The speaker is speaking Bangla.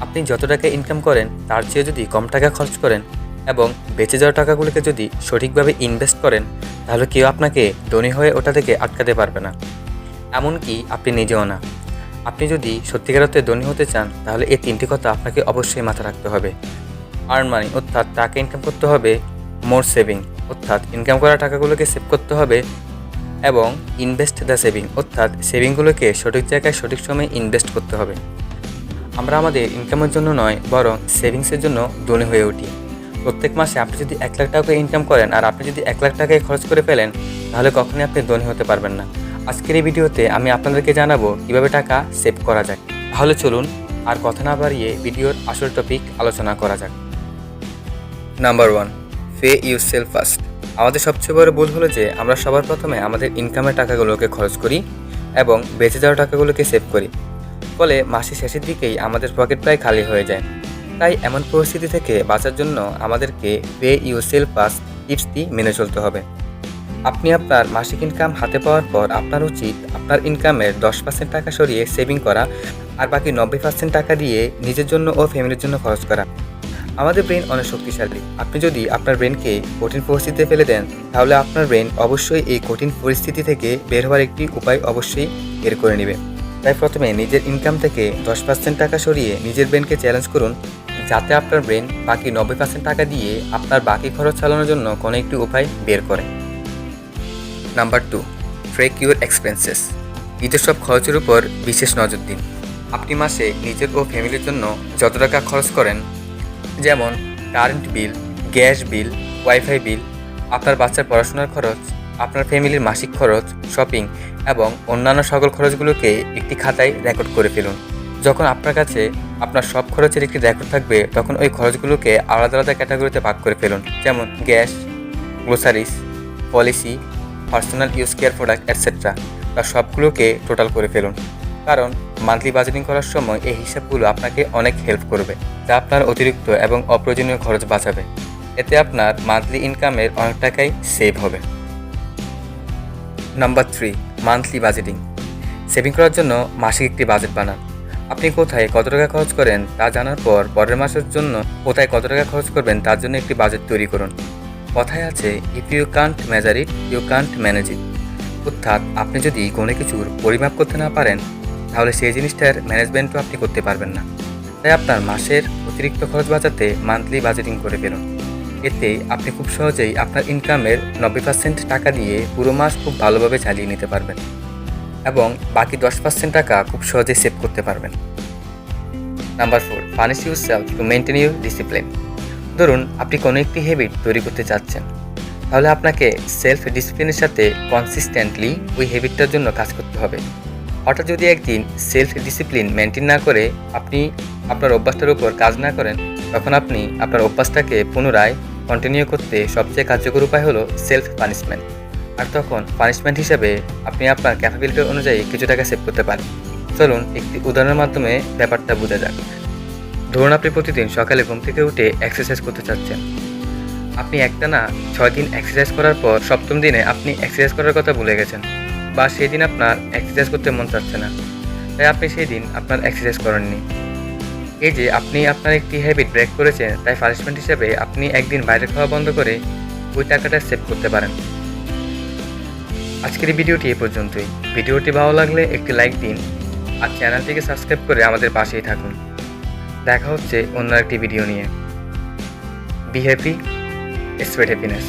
আপনি যত টাকা ইনকাম করেন, তার চেয়ে যদি কম টাকা খরচ করেন এবং বেঁচে যাওয়া টাকাগুলোকে যদি সঠিকভাবে ইনভেস্ট করেন, তাহলে কেউ আপনাকে ধনী হয়ে ওটা থেকে আটকাতে পারবে না। এমনকি আপনি নিজেও না। আপনি যদি সত্যিকার অর্থে ধনী হতে চান, তাহলে এই তিনটি কথা আপনাকে অবশ্যই মাথায় রাখতে হবে। আর্ন মানি অর্থাৎ টাকা ইনকাম করতে হবে মোর সেভিং অর্থাৎ ইনকাম করা টাকাগুলোকে সেভ করতে হবে এবং ইনভেস্ট দ্য সেভিং অর্থাৎ সেভিংগুলোকে সঠিক জায়গায় সঠিক সময়ে ইনভেস্ট করতে হবে। আমরা আমাদের ইনকামের জন্য নয়, বরং সেভিংসের জন্য ধনী হয়ে উঠি। প্রত্যেক মাসে আপনি যদি এক লাখ টাকা ইনকাম করেন আর আপনি যদি এক লাখ টাকায় খরচ করে ফেলেন, তাহলে কখনোই আপনি ধনী হতে পারবেন না। আজকের এই ভিডিওতে আমি আপনাদেরকে জানাব কীভাবে টাকা সেভ করা যায়। তাহলে চলুন আর কথা না বাড়িয়ে ভিডিওর আসল টপিক আলোচনা করা যাক। Number one pay yourself first আমাদের সবচেয়ে বড় ভুল হলো যে আমরা সবার প্রথমে আমাদের ইনকামের টাকাগুলোকে খরচ করি এবং বেঁচে যাওয়া টাকাগুলোকে সেভ করি। ফলে মাসের শেষের দিকেই আমাদের পকেট প্রায় খালি হয়ে যায়। তাই এমন পরিস্থিতি থেকে বাঁচার জন্য আমাদেরকে পে ইউ সেলফ ফার্স্ট টিপসটি মেনে চলতে হবে। আপনি আপনার মাসিক ইনকাম হাতে পাওয়ার পর আপনার উচিত আপনার ইনকামের দশ পার্সেন্ট টাকা সরিয়ে সেভিং করা আর বাকি নব্বই পার্সেন্ট টাকা দিয়ে নিজের জন্য ও ফ্যামিলির জন্য খরচ করা। আমাদের ব্রেন অনেক শক্তিশালী। আপনি যদি আপনার ব্রেনকে কঠিন পরিস্থিতিতে ফেলে দেন, তাহলে আপনার ব্রেন অবশ্যই এই কঠিন পরিস্থিতি থেকে বের হওয়ার একটি উপায় অবশ্যই বের করে নেবে। তাই প্রথমে নিজের ইনকাম থেকে দশ পার্সেন্ট টাকা সরিয়ে নিজের ব্রেনকে চ্যালেঞ্জ করুন, যাতে আপনার ব্রেন বাকি নব্বই পার্সেন্ট টাকা দিয়ে আপনার বাকি খরচ চালানোর জন্য কোনো একটি উপায় বের করে। Number two track your expenses নিজের সব খরচের উপর বিশেষ নজর দিন। আপনি মাসে নিজের ও ফ্যামিলির জন্য যত টাকা খরচ করেন, যেমন current bill gas bill wifi bill আপনার বাচ্চার পড়াশোনার খরচ আপনার ফ্যামিলির মাসিক খরচ, শপিং এবং অন্যান্য সকল খরচগুলোকে একটি খাতায় রেকর্ড করে ফেলুন। যখন আপনার কাছে আপনার সব খরচের একটি রেকর্ড থাকবে, তখন ওই খরচগুলোকে আলাদা আলাদা ক্যাটাগরিতে ভাগ করে ফেলুন। যেমন gas groceries policy, personal use care product et cetera বা সবগুলোকে টোটাল করে ফেলুন। কারণ মান্থলি বাজেটিং করার সময় এই হিসাবগুলো আপনাকে অনেক হেল্প করবে, যা আপনার অতিরিক্ত এবং অপ্রয়োজনীয় খরচ বাঁচাবে। এতে আপনার মান্থলি ইনকামের অনেক টাকাই সেভ হবে। Number three monthly budgeting saving করার জন্য মাসিক একটি বাজেট বানান। আপনি কোথায় কত টাকা খরচ করেন তা জানার পর পরের মাসের জন্য কোথায় কত টাকা খরচ করবেন তার জন্য একটি বাজেট তৈরি করুন। কথায় আছে if you can't measure it you can't manage it অর্থাৎ আপনি যদি কোনো কিছুর পরিমাপ করতে না পারেন, তাহলে সেই জিনিসটার ম্যানেজমেন্টও আপনি করতে পারবেন না। তাই আপনার মাসের অতিরিক্ত খরচ বাঁচাতে মান্থলি বাজেটিং করে ফেলুন। এতে আপনি খুব সহজেই আপনার ইনকামের নব্বই পার্সেন্ট টাকা দিয়ে পুরো মাস খুব ভালোভাবে চালিয়ে নিতে পারবেন এবং বাকি দশ পার্সেন্ট টাকা খুব সহজে সেভ করতে পারবেন। Number four punish yourself to maintain your discipline ধরুন, আপনি কোনো একটি হ্যাবিট তৈরি করতে চাচ্ছেন। তাহলে আপনাকে সেলফ ডিসিপ্লিনের সাথে কনসিস্টেন্টলি ওই হ্যাবিটটার জন্য কাজ করতে হবে। হঠাৎ যদি একদিন সেলফ ডিসিপ্লিন মেনটেন না করে আপনি আপনার অভ্যাসটার উপর কাজ না করেন তখন আপনি আপনার অভ্যাসটাকে পুনরায় কন্টিনিউ করতে সবচেয়ে কার্যকর উপায় হলো সেলফ পানিশমেন্ট আর তখন পানিশমেন্ট হিসাবে আপনি আপনার ক্যাপাবিলিটি অনুযায়ী কিছু টাকা সেভ করতে পারেন। চলুন একটি উদাহরণের মাধ্যমে ব্যাপারটা বোঝা যাক। ধরুন আপনি প্রতিদিন সকালে ঘুম থেকে উঠে এক্সারসাইজ করতে চাচ্ছেন। আপনি একটা না ছয় দিন এক্সারসাইজ করার পর সপ্তম দিনে আপনি এক্সারসাইজ করার কথা ভুলে গেছেন বা সেই দিন আপনার এক্সারসাইজ করতে মন চাচ্ছে না। তাই আপনি সেই দিন আপনার এক্সারসাইজ করেননি। এই যে আপনি আপনার একটি হ্যাবিট ব্রেক করেছেন, তাই পানিশমেন্ট হিসেবে আপনি একদিন বাইরে খাওয়া বন্ধ করে ওই টাকাটা সেভ করতে পারেন। আজকের ভিডিওটি এ পর্যন্তই। ভিডিওটি ভালো লাগলে একটি লাইক দিন আর চ্যানেলটিকে সাবস্ক্রাইব করে আমাদের পাশেই থাকুন। দেখা হচ্ছে অন্য একটি ভিডিও নিয়ে। Be happy spread happiness